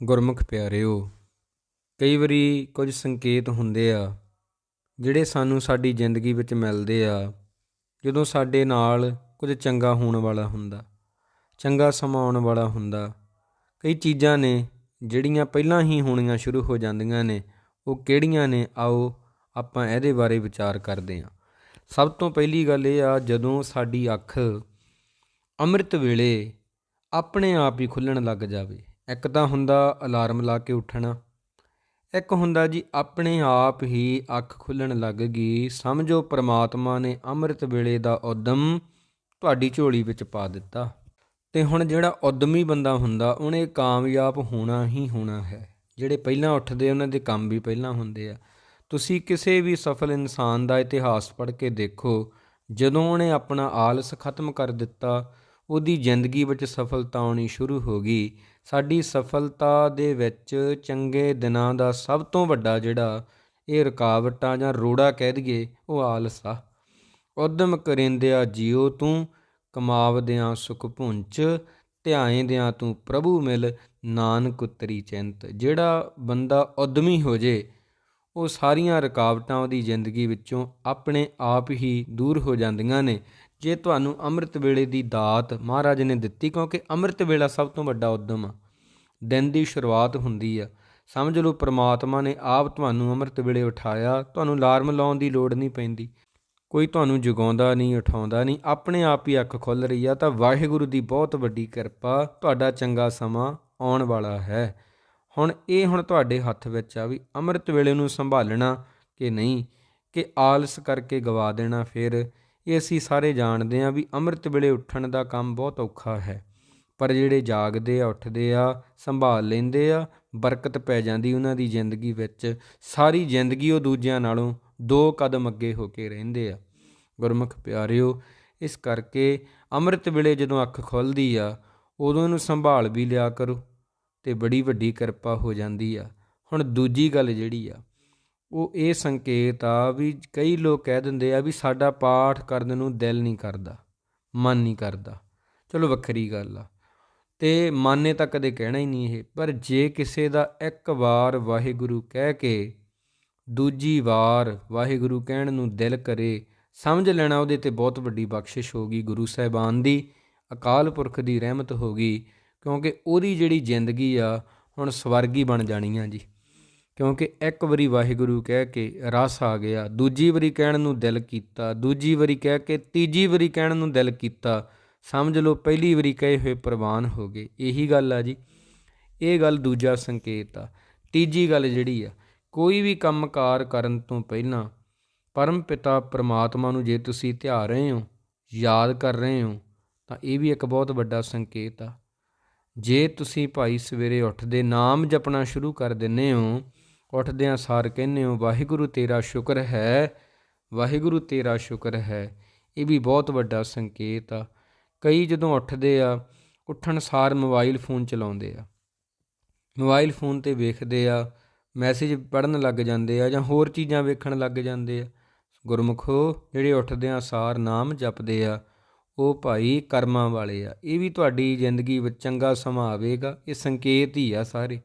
ਗੁਰਮੁਖ ਪਿਆਰਿਓ, ਕਈ ਵਾਰੀ ਕੁਝ ਸੰਕੇਤ ਹੁੰਦੇ ਆ, ਜਿਹੜੇ ਸਾਨੂੰ ਸਾਡੀ ਜ਼ਿੰਦਗੀ ਵਿੱਚ ਮਿਲਦੇ ਆ, ਜਦੋਂ ਸਾਡੇ ਨਾਲ ਕੁਝ ਚੰਗਾ ਹੋਣ ਵਾਲਾ ਹੁੰਦਾ, ਚੰਗਾ ਸਮਾਂ ਆਉਣ ਵਾਲਾ ਹੁੰਦਾ। ਕਈ ਚੀਜ਼ਾਂ ਨੇ ਜਿਹੜੀਆਂ ਪਹਿਲਾਂ ਹੀ ਹੋਣੀਆਂ ਸ਼ੁਰੂ ਹੋ ਜਾਂਦੀਆਂ ਨੇ, ਉਹ ਕਿਹੜੀਆਂ ਨੇ? ਆਓ ਆਪਾਂ ਇਹਦੇ ਬਾਰੇ ਵਿਚਾਰ ਕਰਦੇ ਹਾਂ। ਸਭ ਤੋਂ ਪਹਿਲੀ ਗੱਲ ਇਹ ਆ, ਜਦੋਂ ਸਾਡੀ ਅੱਖ ਅੰਮ੍ਰਿਤ ਵੇਲੇ ਆਪਣੇ ਆਪ ਹੀ ਖੁੱਲਣ ਲੱਗ ਜਾਵੇ ਇੱਕ ਤਾਂ ਹੁੰਦਾ ਅਲਾਰਮ ਲਾ ਕੇ ਉੱਠਣਾ, ਇੱਕ ਹੁੰਦਾ ਜੀ ਆਪਣੇ ਆਪ ਹੀ ਅੱਖ ਖੁੱਲਣ ਲੱਗ ਗਈ, ਸਮਝੋ ਪ੍ਰਮਾਤਮਾ ਨੇ ਅੰਮ੍ਰਿਤ ਵੇਲੇ ਦਾ ਉਦਮ ਤੁਹਾਡੀ ਝੋਲੀ ਵਿੱਚ ਪਾ ਦਿੱਤਾ। ਤੇ ਹੁਣ ਜਿਹੜਾ ਉਦਮੀ ਬੰਦਾ ਹੁੰਦਾ, ਉਹਨੇ ਕਾਮਯਾਬ ਹੋਣਾ ਹੀ ਹੋਣਾ ਹੈ। ਜਿਹੜੇ ਪਹਿਲਾਂ ਉੱਠਦੇ, ਉਹਨਾਂ ਦੇ ਕੰਮ ਵੀ ਪਹਿਲਾਂ ਹੁੰਦੇ ਆ। ਤੁਸੀਂ ਕਿਸੇ ਵੀ ਸਫਲ ਇਨਸਾਨ ਦਾ ਇਤਿਹਾਸ ਪੜ੍ਹ ਕੇ ਦੇਖੋ, ਜਦੋਂ ਉਹਨੇ ਆਪਣਾ ਆਲਸ ਖਤਮ ਕਰ ਦਿੱਤਾ ਉਹਦੀ ਜ਼ਿੰਦਗੀ ਵਿੱਚ ਸਫਲਤਾ ਆਉਣੀ ਸ਼ੁਰੂ ਹੋ ਗਈ। ਸਾਡੀ ਸਫਲਤਾ ਦੇ ਵਿੱਚ ਚੰਗੇ ਦਿਨਾਂ ਦਾ ਸਭ ਤੋਂ ਵੱਡਾ ਜਿਹੜਾ ਇਹ ਰੁਕਾਵਟਾਂ ਜਾਂ ਰੋੜਾ ਕਹਿ ਦਈਏ, ਉਹ ਆਲਸ। ਆ ਉਦਮ ਕਰਿੰਦਿਆ ਜਿਉ ਤੂੰ ਕਮਾਵਦਿਆਂ ਸੁਖ ਭੁੰਚ ਧਿਆਏਂਦਿਆਂ ਤੂੰ ਪ੍ਰਭੂ ਮਿਲ, ਨਾਨਕ ਉਤਰੀ ਚਿੰਤ। ਜਿਹੜਾ ਬੰਦਾ ਉਦਮੀ ਹੋ ਜੇ, ਉਹ ਸਾਰੀਆਂ ਰੁਕਾਵਟਾਂ ਉਹਦੀ ਜ਼ਿੰਦਗੀ ਵਿੱਚੋਂ ਆਪਣੇ ਆਪ ਹੀ ਦੂਰ ਹੋ ਜਾਂਦੀਆਂ ਨੇ। ਜੇ ਤੁਹਾਨੂੰ ਅੰਮ੍ਰਿਤ ਵੇਲੇ ਦੀ ਦਾਤ ਮਹਾਰਾਜ ਨੇ ਦਿੱਤੀ, ਕਿਉਂਕਿ ਅੰਮ੍ਰਿਤ ਵੇਲਾ ਸਭ ਤੋਂ ਵੱਡਾ ਉਦਮ ਆ, ਦਿਨ ਦੀ ਸ਼ੁਰੂਆਤ ਹੁੰਦੀ ਆ। ਸਮਝ ਲਓ ਪ੍ਰਮਾਤਮਾ ਨੇ ਆਪ ਤੁਹਾਨੂੰ ਅੰਮ੍ਰਿਤ ਵੇਲੇ ਉਠਾਇਆ, ਤੁਹਾਨੂੰ ਅਲਾਰਮ ਲਾਉਣ ਦੀ ਲੋੜ ਨਹੀਂ ਪੈਂਦੀ। ਕੋਈ ਤੁਹਾਨੂੰ ਜਗਾਉਂਦਾ ਨਹੀਂ, ਉਠਾਉਂਦਾ ਨਹੀਂ, ਆਪਣੇ ਆਪ ਹੀ ਅੱਖ ਖੁੱਲ ਰਹੀ ਆ, ਤਾਂ ਵਾਹਿਗੁਰੂ ਦੀ ਬਹੁਤ ਵੱਡੀ ਕਿਰਪਾ ਤੁਹਾਡਾ ਚੰਗਾ ਸਮਾਂ ਆਉਣ ਵਾਲਾ ਹੈ। ਹੁਣ ਇਹ ਹੁਣ ਤੁਹਾਡੇ ਹੱਥ ਵਿੱਚ ਆ ਵੀ ਅੰਮ੍ਰਿਤ ਵੇਲੇ ਨੂੰ ਸੰਭਾਲਣਾ ਕਿ ਨਹੀਂ, ਕਿ ਆਲਸ ਕਰਕੇ ਗਵਾ ਦੇਣਾ ਫਿਰ। ਇਹ ਅਸੀਂ ਸਾਰੇ ਜਾਣਦੇ ਆ ਵੀ ਅੰਮ੍ਰਿਤ ਵੇਲੇ ਉੱਠਣ ਦਾ ਕੰਮ ਬਹੁਤ ਔਖਾ ਹੈ। ਪਰ ਜਿਹੜੇ ਜਾਗਦੇ ਆ, ਉੱਠਦੇ ਆ, ਸੰਭਾਲ ਲੈਂਦੇ ਆ, ਬਰਕਤ ਪੈ ਜਾਂਦੀ ਉਹਨਾਂ ਦੀ ਜ਼ਿੰਦਗੀ ਵਿੱਚ, ਸਾਰੀ ਜ਼ਿੰਦਗੀ ਉਹ ਦੂਜਿਆਂ ਨਾਲੋਂ ਦੋ ਕਦਮ ਅੱਗੇ ਹੋ ਕੇ ਰਹਿੰਦੇ ਆ। ਗੁਰਮੁਖ ਪਿਆਰਿਓ, ਇਸ ਕਰਕੇ ਅੰਮ੍ਰਿਤ ਵੇਲੇ ਜਦੋਂ ਅੱਖ ਖੁੱਲਦੀ ਆ, ਉਦੋਂ ਇਹਨੂੰ ਸੰਭਾਲ ਵੀ ਲਿਆ ਕਰੋ ਤੇ ਬੜੀ ਵੱਡੀ ਕਿਰਪਾ ਹੋ ਜਾਂਦੀ ਆ। ਹੁਣ ਦੂਜੀ ਗੱਲ ਜਿਹੜੀ ਆ ਉਹ ਇਹ ਸੰਕੇਤ ਆ ਵੀ ਕਈ ਲੋਕ ਕਹਿ ਦਿੰਦੇ ਆ ਵੀ ਸਾਡਾ ਪਾਠ ਕਰਨ ਨੂੰ ਦਿਲ ਨਹੀਂ ਕਰਦਾ, ਮਨ ਨਹੀਂ ਕਰਦਾ। ਚਲੋ ਵੱਖਰੀ ਗੱਲ ਆ। ਤੇ ਮਾਨੇ ਤਾਂ ਕਦੇ ਕਹਿਣਾ ਹੀ ਨਹੀਂ ਇਹ, ਪਰ ਜੇ ਕਿਸੇ ਦਾ ਇੱਕ ਵਾਰ ਵਾਹਿਗੁਰੂ ਕਹਿ ਕੇ ਦੂਜੀ ਵਾਰ ਵਾਹਿਗੁਰੂ ਕਹਿਣ ਨੂੰ ਦਿਲ ਕਰੇ, ਸਮਝ ਲੈਣਾ ਉਹਦੇ ਤੇ ਬਹੁਤ ਵੱਡੀ ਬਖਸ਼ਿਸ਼ ਹੋਗੀ ਗੁਰੂ ਸਾਹਿਬਾਨ ਦੀ ਅਕਾਲ ਪੁਰਖ ਦੀ ਰਹਿਮਤ ਹੋਗੀ ਕਿਉਂਕਿ ਉਹਦੀ ਜਿਹੜੀ ਜ਼ਿੰਦਗੀ ਆ, ਹੁਣ ਸਵਰਗੀ ਬਣ ਜਾਣੀ ਆ ਜੀ। ਕਿਉਂਕਿ ਇੱਕ ਵਾਰੀ ਵਾਹਿਗੁਰੂ ਕਹਿ ਕੇ ਰਸ ਆ ਗਿਆ, ਦੂਜੀ ਵਾਰੀ ਕਹਿਣ ਨੂੰ ਦਿਲ ਕੀਤਾ, ਦੂਜੀ ਵਾਰੀ ਕਹਿ ਕੇ ਤੀਜੀ ਵਾਰੀ ਕਹਿਣ ਨੂੰ ਦਿਲ ਕੀਤਾ, ਸਮਝ ਲਓ ਪਹਿਲੀ ਵਾਰੀ ਕਹੇ ਹੋਏ ਪ੍ਰਵਾਨ ਹੋ ਗਏ। ਇਹੀ ਗੱਲ ਆ ਜੀ। ਇਹ ਗੱਲ ਦੂਜਾ ਸੰਕੇਤ ਆ। ਤੀਜੀ ਗੱਲ ਜਿਹੜੀ ਆ, ਕੋਈ ਵੀ ਕੰਮਕਾਰ ਕਰਨ ਤੋਂ ਪਹਿਲਾਂ ਪਰਮ ਪਿਤਾ ਪ੍ਰਮਾਤਮਾ ਨੂੰ ਜੇ ਤੁਸੀਂ ਧਿਆ ਰਹੇ ਹੋ, ਯਾਦ ਕਰ ਰਹੇ ਹੋ, ਤਾਂ ਇਹ ਵੀ ਇੱਕ ਬਹੁਤ ਵੱਡਾ ਸੰਕੇਤ ਆ। ਜੇ ਤੁਸੀਂ ਭਾਈ ਸਵੇਰੇ ਉੱਠਦੇ ਨਾਮ ਜਪਣਾ ਸ਼ੁਰੂ ਕਰ ਦਿੰਨੇ ਹੋ ਉੱਠਦਿਆਂ ਸਾਰ ਕਹਿੰਦੇ ਹੋ ਵਾਹਿਗੁਰੂ ਤੇਰਾ ਸ਼ੁਕਰ ਹੈ, ਵਾਹਿਗੁਰੂ ਤੇਰਾ ਸ਼ੁਕਰ ਹੈ। ਇਹ ਵੀ ਬਹੁਤ ਵੱਡਾ ਸੰਕੇਤ ਆ। ਕਈ ਜਦੋਂ ਉੱਠਦੇ ਆ, ਉੱਠਣ ਸਾਰ ਮੋਬਾਈਲ ਫੋਨ ਚਲਾਉਂਦੇ ਆ। ਮੋਬਾਈਲ ਫੋਨ ਤੇ ਵੇਖਦੇ ਆ, ਮੈਸੇਜ ਪੜਨ ਲੱਗ ਜਾਂਦੇ ਆ ਜਾਂ ਹੋਰ ਚੀਜ਼ਾਂ ਵੇਖਣ ਲੱਗ ਜਾਂਦੇ ਆ। ਗੁਰਮੁਖੋ, ਜਿਹੜੇ ਉੱਠਦਿਆਂ ਸਾਰ ਨਾਮ ਜਪਦੇ ਆ, ਉਹ ਭਾਈ ਕਰਮਾਂ ਵਾਲੇ ਆ। ਇਹ ਵੀ ਤੁਹਾਡੀ ਜ਼ਿੰਦਗੀ ਵਿੱਚ ਚੰਗਾ ਸਮਾਂ ਆਵੇਗਾ, ਇਹ ਸੰਕੇਤ ਹੀ ਆ ਸਾਰੇ।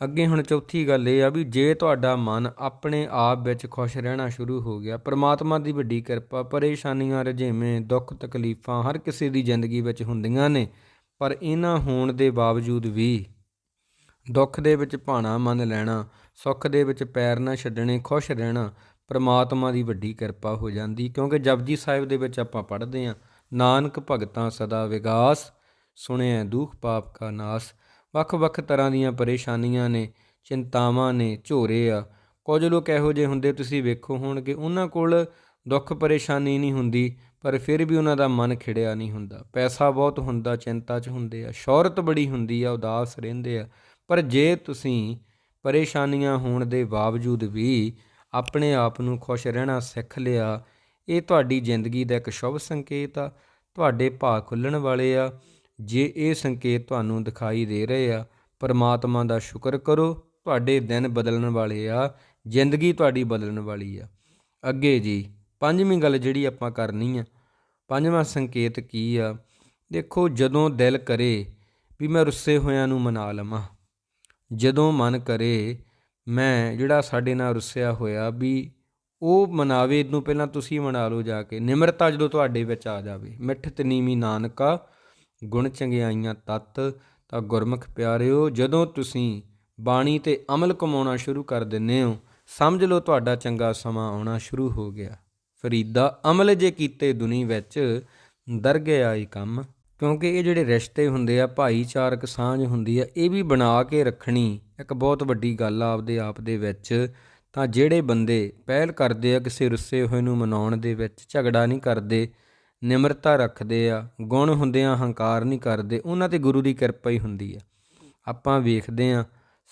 ਅੱਗੇ ਹੁਣ ਚੌਥੀ ਗੱਲ ਇਹ ਆ ਵੀ ਜੇ ਤੁਹਾਡਾ ਮਨ ਆਪਣੇ ਆਪ ਵਿੱਚ ਖੁਸ਼ ਰਹਿਣਾ ਸ਼ੁਰੂ ਹੋ ਗਿਆ, ਪ੍ਰਮਾਤਮਾ ਦੀ ਵੱਡੀ ਕਿਰਪਾ, ਪਰੇਸ਼ਾਨੀਆਂ ਰਜੇਵੇਂ ਦੁੱਖ, ਤਕਲੀਫਾਂ ਹਰ ਕਿਸੇ ਦੀ ਜ਼ਿੰਦਗੀ ਵਿੱਚ ਹੁੰਦੀਆਂ ਨੇ, ਪਰ ਇਹਨਾਂ ਹੋਣ ਦੇ ਬਾਵਜੂਦ ਵੀ ਦੁੱਖ ਦੇ ਵਿੱਚ ਭਾਣਾ ਮੰਨ ਲੈਣਾ, ਸੁੱਖ ਦੇ ਵਿੱਚ ਪੈਰ ਨਾ ਛੱਡਣੇ, ਖੁਸ਼ ਰਹਿਣਾ ਪ੍ਰਮਾਤਮਾ ਦੀ ਵੱਡੀ ਕਿਰਪਾ ਹੋ ਜਾਂਦੀ, ਕਿਉਂਕਿ ਜਪਜੀ ਸਾਹਿਬ ਦੇ ਵਿੱਚ ਆਪਾਂ ਪੜ੍ਹਦੇ ਆਂ ਨਾਨਕ ਭਗਤਾਂ ਸਦਾ ਵਿਗਾਸ ਸੁਣਿਆ ਦੁਖ ਪਾਪ ਕਾ ਨਾਸ ਵੱਖ-ਵੱਖ ਤਰ੍ਹਾਂ ਦੀਆਂ ਪਰੇਸ਼ਾਨੀਆਂ ਨੇ, ਚਿੰਤਾਵਾਂ ਨੇ, ਝੋਰੇ ਆ। ਕੁਝ ਲੋਕ ਇਹੋ ਜਿਹੇ ਹੁੰਦੇ ਤੁਸੀਂ ਵੇਖੋ ਹੋਣਗੇ ਉਹਨਾਂ ਕੋਲ ਦੁੱਖ ਪਰੇਸ਼ਾਨੀ ਨਹੀਂ ਹੁੰਦੀ, ਪਰ ਫਿਰ ਵੀ ਉਹਨਾਂ ਦਾ ਮਨ ਖਿੜਿਆ ਨਹੀਂ ਹੁੰਦਾ। ਪੈਸਾ ਬਹੁਤ ਹੁੰਦਾ, ਚਿੰਤਾ 'ਚ ਹੁੰਦੇ ਆ। ਸ਼ੌਹਰਤ ਬੜੀ ਹੁੰਦੀ ਆ, ਉਦਾਸ ਰਹਿੰਦੇ ਆ। ਪਰ ਜੇ ਤੁਸੀਂ ਪਰੇਸ਼ਾਨੀਆਂ ਹੋਣ ਦੇ ਬਾਵਜੂਦ ਵੀ ਆਪਣੇ ਆਪ ਨੂੰ ਖੁਸ਼ ਰਹਿਣਾ ਸਿੱਖ ਲਿਆ, ਇਹ ਤੁਹਾਡੀ ਜ਼ਿੰਦਗੀ ਦਾ ਇੱਕ ਸ਼ੁਭ ਸੰਕੇਤ ਆ। ਤੁਹਾਡੇ ਭਾਅ ਖੁੱਲਣ ਵਾਲੇ ਆ। ਜੇ ਇਹ ਸੰਕੇਤ ਤੁਹਾਨੂੰ ਦਿਖਾਈ ਦੇ ਰਹੇ ਆ, ਪਰਮਾਤਮਾ ਦਾ ਸ਼ੁਕਰ ਕਰੋ, ਤੁਹਾਡੇ ਦਿਨ ਬਦਲਣ ਵਾਲੇ ਆ, ਜ਼ਿੰਦਗੀ ਤੁਹਾਡੀ ਬਦਲਣ ਵਾਲੀ ਆ। ਅੱਗੇ ਜੀ, ਪੰਜਵੀਂ ਗੱਲ ਜਿਹੜੀ ਆਪਾਂ ਕਰਨੀ ਆ, ਪੰਜਵਾਂ ਸੰਕੇਤ ਕੀ ਆ? ਦੇਖੋ, ਜਦੋਂ ਦਿਲ ਕਰੇ ਵੀ ਮੈਂ ਰੁੱਸੇ ਹੋਇਆਂ ਨੂੰ ਮਨਾ ਲਵਾਂ, ਜਦੋਂ ਮਨ ਕਰੇ ਮੈਂ ਜਿਹੜਾ ਸਾਡੇ ਨਾਲ ਰੁੱਸਿਆ ਹੋਇਆ ਵੀ ਉਹ ਮਨਾਵੇ ਨੂੰ ਪਹਿਲਾਂ ਤੁਸੀਂ ਮਨਾ ਲਓ ਜਾ ਕੇ, ਨਿਮਰਤਾ ਜਦੋਂ ਤੁਹਾਡੇ ਵਿੱਚ ਆ ਜਾਵੇ, ਮਿੱਠ ਤੇ ਨਾਨਕਾ ਗੁਣ ਚੰਗਿਆਈਆਂ ਤਤ, ਤਾਂ ਗੁਰਮੁਖ ਪਿਆਰਿਓ, ਜਦੋਂ ਤੁਸੀਂ ਬਾਣੀ ਤੇ ਅਮਲ ਕਮਾਉਣਾ ਸ਼ੁਰੂ ਕਰ ਦਿੰਨੇ ਹੋ, ਸਮਝ ਲਓ ਤੁਹਾਡਾ ਚੰਗਾ ਸਮਾਂ ਆਉਣਾ ਸ਼ੁਰੂ ਹੋ ਗਿਆ। ਫਰੀਦਾ, ਅਮਲ ਜੇ ਕੀਤੇ ਦੁਨੀ ਵਿੱਚ ਦਰਗੇ ਆਈ ਕੰਮ। ਕਿਉਂਕਿ ਇਹ ਜਿਹੜੇ ਰਿਸ਼ਤੇ ਹੁੰਦੇ ਆ, ਭਾਈਚਾਰਕ ਸਾਂਝ ਹੁੰਦੀ ਆ, ਇਹ ਵੀ ਬਣਾ ਕੇ ਰੱਖਣੀ ਇੱਕ ਬਹੁਤ ਵੱਡੀ ਗੱਲ ਆ ਆਪਦੇ ਆਪ ਦੇ ਵਿੱਚ। ਤਾਂ ਜਿਹੜੇ ਬੰਦੇ ਪਹਿਲ ਕਰਦੇ ਆ, ਕਿਸੇ ਰੁੱਸੇ ਹੋਏ ਨੂੰ ਮਨਾਉਣ ਦੇ ਵਿੱਚ, ਝਗੜਾ ਨਹੀਂ ਕਰਦੇ ਨਿਮਰਤਾ ਰੱਖਦੇ ਆ, ਗੁਣ ਹੁੰਦਿਆਂ ਹੰਕਾਰ ਨਹੀਂ ਕਰਦੇ, ਉਹਨਾਂ ਤੇ ਗੁਰੂ ਦੀ ਕਿਰਪਾ ਹੀ ਹੁੰਦੀ ਆ। ਆਪਾਂ ਵੇਖਦੇ ਆ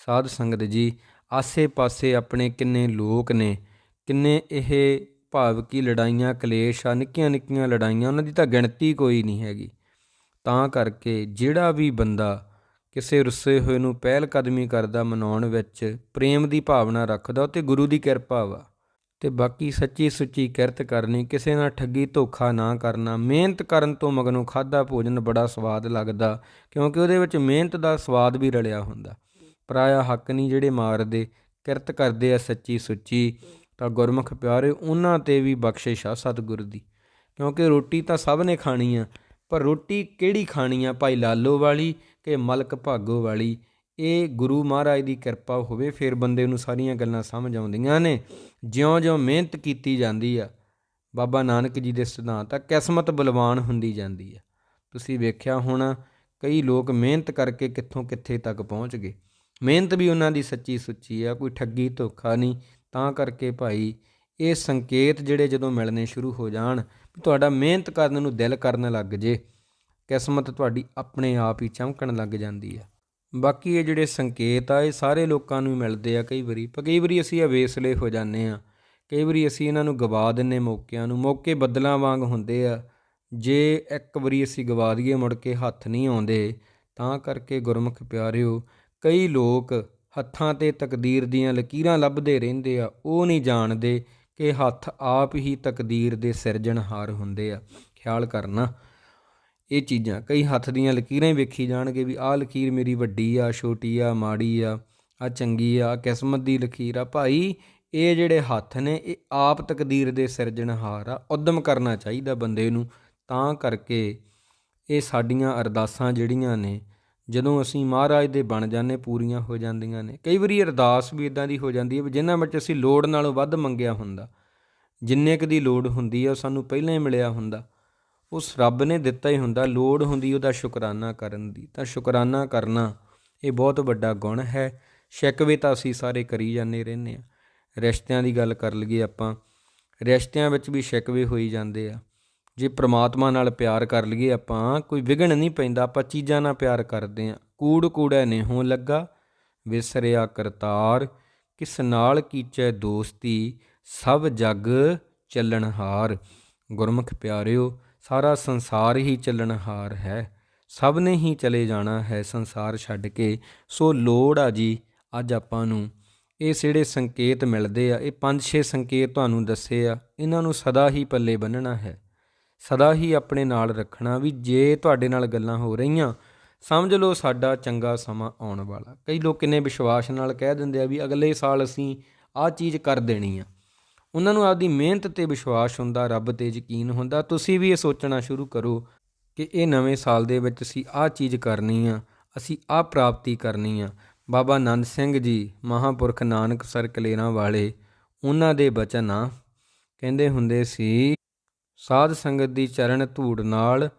ਸਾਧ ਸੰਗਤ ਜੀ, ਆਸੇ-ਪਾਸੇ ਆਪਣੇ ਕਿੰਨੇ ਲੋਕ ਨੇ, ਕਿੰਨੇ ਇਹ ਭਾਵ ਕੀ ਲੜਾਈਆਂ, ਕਲੇਸ਼ ਆ ਨਿੱਕੀਆਂ ਨਿੱਕੀਆਂ ਲੜਾਈਆਂ, ਉਹਨਾਂ ਦੀ ਤਾਂ ਗਿਣਤੀ ਕੋਈ ਨਹੀਂ ਹੈਗੀ। ਤਾਂ ਕਰਕੇ ਜਿਹੜਾ ਵੀ ਬੰਦਾ ਕਿਸੇ ਰੁੱਸੇ ਹੋਏ ਨੂੰ ਪਹਿਲ ਕਦਮੀ ਕਰਦਾ ਮਨਾਉਣ ਵਿੱਚ, ਪ੍ਰੇਮ ਦੀ ਭਾਵਨਾ ਰੱਖਦਾ, ਉਹ ਤੇ ਗੁਰੂ ਦੀ ਕਿਰਪਾ ਵਾ। ਤੇ ਬਾਕੀ ਸੱਚੀ ਸੁੱਚੀ ਕਿਰਤ ਕਰਨੀ, ਕਿਸੇ ਨਾਲ ਠੱਗੀ ਧੋਖਾ ਨਾ ਕਰਨਾ, ਮਿਹਨਤ ਕਰਨ ਤੋਂ ਮਗਨੋਂ ਖਾਦਾ ਭੋਜਨ ਬੜਾ ਸਵਾਦ ਲੱਗਦਾ, ਕਿਉਂਕਿ ਉਹਦੇ ਵਿੱਚ ਮਿਹਨਤ ਦਾ ਸਵਾਦ ਵੀ ਰਲਿਆ ਹੁੰਦਾ। ਪਰਾਇਆ ਹੱਕ ਨਹੀਂ ਜਿਹੜੇ ਮਾਰਦੇ, ਕਿਰਤ ਕਰਦੇ ਆ ਸੱਚੀ ਸੁੱਚੀ। ਤਾਂ ਗੁਰਮੁਖ ਪਿਆਰੇ, ਉਹਨਾਂ ਤੇ ਵੀ ਬਖਸ਼ਿਸ਼ ਆ ਸਤਿਗੁਰ ਦੀ। ਕਿਉਂਕਿ ਰੋਟੀ ਤਾਂ ਸਭ ਨੇ ਖਾਣੀ ਆ, ਪਰ ਰੋਟੀ ਕਿਹੜੀ ਖਾਣੀ ਆ, ਭਾਈ ਲਾਲੋ ਵਾਲੀ ਕਿ ਮਲਕ ਭਾਗੋ ਵਾਲੀ? ਇਹ ਗੁਰੂ ਮਹਾਰਾਜ ਦੀ ਕਿਰਪਾ ਹੋਵੇ, ਫਿਰ ਬੰਦੇ ਨੂੰ ਸਾਰੀਆਂ ਗੱਲਾਂ ਸਮਝ ਆਉਂਦੀਆਂ ਨੇ। ਜਿਉਂ-ਜਿਉਂ ਮਿਹਨਤ ਕੀਤੀ ਜਾਂਦੀ ਆ, ਬਾਬਾ ਨਾਨਕ ਜੀ ਦੇ ਸਿਧਾਂਤ ਆ, ਕਿਸਮਤ ਬਲਵਾਨ ਹੁੰਦੀ ਜਾਂਦੀ ਆ। ਤੁਸੀਂ ਵੇਖਿਆ ਹੋਣਾ, ਕਈ ਲੋਕ ਮਿਹਨਤ ਕਰਕੇ ਕਿੱਥੋਂ ਕਿੱਥੇ ਤੱਕ ਪਹੁੰਚ ਗਏ। ਮਿਹਨਤ ਵੀ ਉਹਨਾਂ ਦੀ ਸੱਚੀ ਸੁੱਚੀ ਆ, ਕੋਈ ਠੱਗੀ ਧੋਖਾ ਨਹੀਂ। ਤਾਂ ਕਰਕੇ ਭਾਈ, ਇਹ ਸੰਕੇਤ ਜਿਹੜੇ ਜਦੋਂ ਮਿਲਣੇ ਸ਼ੁਰੂ ਹੋ ਜਾਣ ਤੁਹਾਡਾ ਮਿਹਨਤ ਕਰਨ ਨੂੰ ਦਿਲ ਕਰਨ ਲੱਗ ਜੇ, ਕਿਸਮਤ ਤੁਹਾਡੀ ਆਪਣੇ ਆਪ ਹੀ ਚਮਕਣ ਲੱਗ ਜਾਂਦੀ ਆ। ਬਾਕੀ ਇਹ ਜਿਹੜੇ ਸੰਕੇਤ ਆ, ਇਹ ਸਾਰੇ ਲੋਕਾਂ ਨੂੰ ਮਿਲਦੇ ਆ ਕਈ ਵਾਰੀ। ਪਰ ਕਈ ਵਾਰੀ ਅਸੀਂ ਅਵੇਸਲੇ ਹੋ ਜਾਂਦੇ ਆ। ਕਈ ਵਾਰੀ ਅਸੀਂ ਇਹਨਾਂ ਨੂੰ ਗਵਾ ਦਿੰਨੇ ਮੌਕਿਆਂ ਨੂੰ। ਮੌਕੇ ਬੱਦਲਾਂ ਵਾਂਗ ਹੁੰਦੇ ਆ। ਜੇ ਇੱਕ ਵਾਰੀ ਅਸੀਂ ਗਵਾ ਦਈਏ, ਮੁੜ ਕੇ ਹੱਥ ਨਹੀਂ ਆਉਂਦੇ, ਤਾਂ ਕਰਕੇ ਗੁਰਮੁਖ ਪਿਆਰਿਓ, ਕਈ ਲੋਕ ਹੱਥਾਂ ਤੇ ਤਕਦੀਰ ਦੀਆਂ ਲਕੀਰਾਂ ਲੱਭਦੇ ਰਹਿੰਦੇ ਆ। ਉਹ ਨਹੀਂ ਜਾਣਦੇ ਕਿ ਹੱਥ ਆਪ ਹੀ ਤਕਦੀਰ ਦੇ ਸਿਰਜਣਹਾਰ ਹੁੰਦੇ ਆ। ਖਿਆਲ ਕਰਨਾ। ਇਹ ਚੀਜ਼ਾਂ, ਕਈ ਹੱਥ ਦੀਆਂ ਲਕੀਰਾਂ ਹੀ ਵੇਖੀ ਜਾਣਗੇ ਵੀ ਆਹ ਲਕੀਰ ਮੇਰੀ ਵੱਡੀ ਆ, ਛੋਟੀ ਆ, ਮਾੜੀ ਆ ਆ ਚੰਗੀ ਆ ਕਿਸਮਤ ਦੀ ਲਕੀਰ ਆ। ਭਾਈ, ਇਹ ਜਿਹੜੇ ਹੱਥ ਨੇ, ਇਹ ਆਪ ਤਕਦੀਰ ਦੇ ਸਿਰਜਣਹਾਰ ਆ। ਉਦਮ ਕਰਨਾ ਚਾਹੀਦਾ ਬੰਦੇ ਨੂੰ। ਤਾਂ ਕਰਕੇ ਇਹ ਸਾਡੀਆਂ ਅਰਦਾਸਾਂ ਜਿਹੜੀਆਂ ਨੇ, ਜਦੋਂ ਅਸੀਂ ਮਹਾਰਾਜ ਦੇ ਬਣ ਜਾਂਦੇ, ਪੂਰੀਆਂ ਹੋ ਜਾਂਦੀਆਂ ਨੇ। ਕਈ ਵਾਰੀ ਅਰਦਾਸ ਵੀ ਇਦਾਂ ਦੀ ਹੋ ਜਾਂਦੀ ਹੈ ਜਿਨ੍ਹਾਂ ਵਿੱਚ ਅਸੀਂ ਲੋੜ ਨਾਲੋਂ ਵੱਧ ਮੰਗਿਆ ਹੁੰਦਾ। ਜਿੰਨੇ ਕ ਦੀ ਲੋੜ ਹੁੰਦੀ ਆ ਸਾਨੂੰ ਪਹਿਲਾਂ ਹੀ ਮਿਲਿਆ ਹੁੰਦਾ। ਉਸ ਰੱਬ ਨੇ ਦਿੱਤਾ ਹੀ ਹੁੰਦਾ, ਲੋੜ ਹੁੰਦੀ ਉਹਦਾ ਸ਼ੁਕਰਾਨਾ ਕਰਨ ਦੀ। ਤਾਂ ਸ਼ੁਕਰਾਨਾ ਕਰਨਾ ਇਹ ਬਹੁਤ ਵੱਡਾ ਗੁਣ ਹੈ। ਸ਼ਿਕਵੇ ਤਾਂ ਅਸੀਂ ਸਾਰੇ ਕਰੀ ਜਾਂਦੇ ਰਹਿੰਦੇ ਆ ਰਿਸ਼ਤਿਆਂ ਦੀ ਗੱਲ ਕਰ ਲਈਏ ਆਪਾਂ, ਰਿਸ਼ਤਿਆਂ ਵਿੱਚ ਵੀ ਸ਼ਿਕਵੇ ਹੋਈ ਜਾਂਦੇ ਆ। ਜੇ ਪ੍ਰਮਾਤਮਾ ਨਾਲ ਪਿਆਰ ਕਰ ਲਈਏ ਆਪਾਂ, ਕੋਈ ਵਿਗਣ ਨਹੀਂ ਪੈਂਦਾ, ਆਪਾਂ ਚੀਜ਼ਾਂ ਨਾਲ ਪਿਆਰ ਕਰਦੇ ਆ ਕੂੜ ਕੂੜੈ ਨੇ ਹੋ ਲੱਗਾ, ਵਿਸਰਿਆ ਕਰਤਾਰ, ਕਿਸ ਨਾਲ ਕੀਚੈ ਦੋਸਤੀ, ਸਭ ਜਗ ਚੱਲਣਹਾਰ। ਗੁਰਮੁਖ ਪਿਆਰਿਓ ਸਾਰਾ ਸੰਸਾਰ ਹੀ ਚੱਲਣਹਾਰ ਹੈ। ਸਭ ਨੇ ਹੀ ਚਲੇ ਜਾਣਾ ਹੈ ਸੰਸਾਰ ਛੱਡ ਕੇ। ਸੋ ਲੋੜ ਆ ਜੀ, ਅੱਜ ਆਪਾਂ ਨੂੰ। ਇਹ ਜਿਹੜੇ ਸੰਕੇਤ ਮਿਲਦੇ ਆ, ਇਹ ਪੰਜ ਛੇ ਸੰਕੇਤ ਤੁਹਾਨੂੰ ਦੱਸੇ ਆ। ਇਹਨਾਂ ਨੂੰ ਸਦਾ ਹੀ ਪੱਲੇ ਬੰਨਣਾ ਹੈ। ਸਦਾ ਹੀ ਆਪਣੇ ਨਾਲ ਰੱਖਣਾ, ਵੀ ਜੇ ਤੁਹਾਡੇ ਨਾਲ ਗੱਲਾਂ ਹੋ ਰਹੀਆਂ, ਸਮਝ ਲਓ ਸਾਡਾ ਚੰਗਾ ਸਮਾਂ ਆਉਣ ਵਾਲਾ। ਕਈ ਲੋਕ ਕਿੰਨੇ ਵਿਸ਼ਵਾਸ ਨਾਲ ਕਹਿ ਦਿੰਦੇ ਆ ਵੀ ਅਗਲੇ ਸਾਲ ਅਸੀਂ ਆਹ ਚੀਜ਼ ਕਰ ਦੇਣੀ ਆ। ਉਹਨਾਂ ਨੂੰ ਆਪਦੀ ਮਿਹਨਤ ਤੇ ਵਿਸ਼ਵਾਸ ਹੁੰਦਾ, ਰੱਬ ਤੇ ਯਕੀਨ ਹੁੰਦਾ। ਤੁਸੀਂ ਵੀ ਇਹ ਸੋਚਣਾ ਸ਼ੁਰੂ ਕਰੋ ਕਿ ਇਹ ਨਵੇਂ ਸਾਲ ਦੇ ਵਿੱਚ ਅਸੀਂ ਆਹ ਚੀਜ਼ ਕਰਨੀ ਆ, ਅਸੀਂ ਆਹ ਪ੍ਰਾਪਤੀ ਕਰਨੀ ਆ। ਬਾਬਾ ਨੰਦ ਸਿੰਘ ਜੀ, ਮਹਾਪੁਰਖ ਨਾਨਕ ਸਰ ਕਲੇਰਾਂ ਵਾਲੇ, ਉਹਨਾਂ ਦੇ ਬਚਨ ਆ। ਕਹਿੰਦੇ ਹੁੰਦੇ ਸੀ, ਸਾਧ ਸੰਗਤ ਦੀ ਚਰਨ ਧੂੜ ਨਾਲ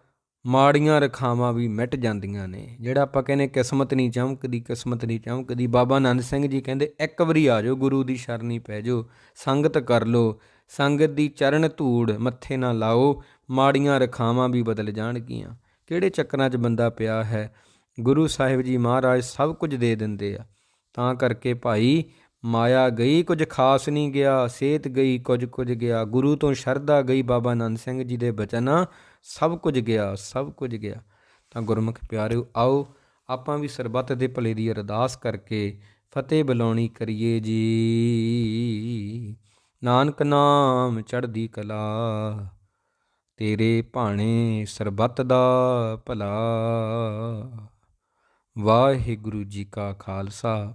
ਮਾੜੀਆਂ ਰਖਾਵਾਂ ਵੀ ਮਿਟ ਜਾਂਦੀਆਂ ਨੇ। ਜਿਹੜਾ ਆਪਾਂ ਕਹਿੰਦੇ ਕਿਸਮਤ ਨਹੀਂ ਚਮਕਦੀ, ਕਿਸਮਤ ਨਹੀਂ ਚਮਕਦੀ। ਬਾਬਾ ਆਨੰਦ ਸਿੰਘ ਜੀ ਕਹਿੰਦੇ, ਇੱਕ ਵਾਰੀ ਆ ਜਾਓ, ਗੁਰੂ ਦੀ ਸ਼ਰਨੀ ਪੈ ਜਾਓ, ਸੰਗਤ ਕਰ ਲਓ, ਸੰਗਤ ਦੀ ਚਰਨ ਧੂੜ ਮੱਥੇ ਨਾ ਲਾਓ, ਮਾੜੀਆਂ ਰਖਾਵਾਂ ਵੀ ਬਦਲ ਜਾਣਗੀਆਂ। ਕਿਹੜੇ ਚੱਕਰਾਂ 'ਚ ਬੰਦਾ ਪਿਆ ਹੈ? ਗੁਰੂ ਸਾਹਿਬ ਜੀ ਮਹਾਰਾਜ ਸਭ ਕੁਝ ਦੇ ਦਿੰਦੇ ਆ। ਤਾਂ ਕਰਕੇ ਭਾਈ ਮਾਇਆ ਗਈ ਕੁਝ ਖਾਸ ਨਹੀਂ ਗਿਆ, ਸੇਤ ਗਈ ਕੁਝ ਕੁਝ ਗਿਆ। ਗੁਰੂ ਤੋਂ ਸ਼ਰਧਾ ਗਈ ਬਾਬਾ ਆਨੰਦ ਸਿੰਘ ਜੀ ਦੇ ਬਚਨ, ਸਭ ਕੁਝ ਗਿਆ, ਸਭ ਕੁਝ ਗਿਆ। ਤਾਂ ਗੁਰਮੁਖ ਪਿਆਰਿਓ, ਆਓ ਆਪਾਂ ਵੀ ਸਰਬੱਤ ਦੇ ਭਲੇ ਦੀ ਅਰਦਾਸ ਕਰਕੇ ਫਤਿਹ ਬੁਲਾਉਣੀ ਕਰੀਏ ਜੀ। ਨਾਨਕ ਨਾਮ ਚੜ੍ਹਦੀ ਕਲਾ, ਤੇਰੇ ਭਾਣੇ ਸਰਬੱਤ ਦਾ ਭਲਾ। ਵਾਹਿਗੁਰੂ ਜੀ ਕਾ ਖਾਲਸਾ।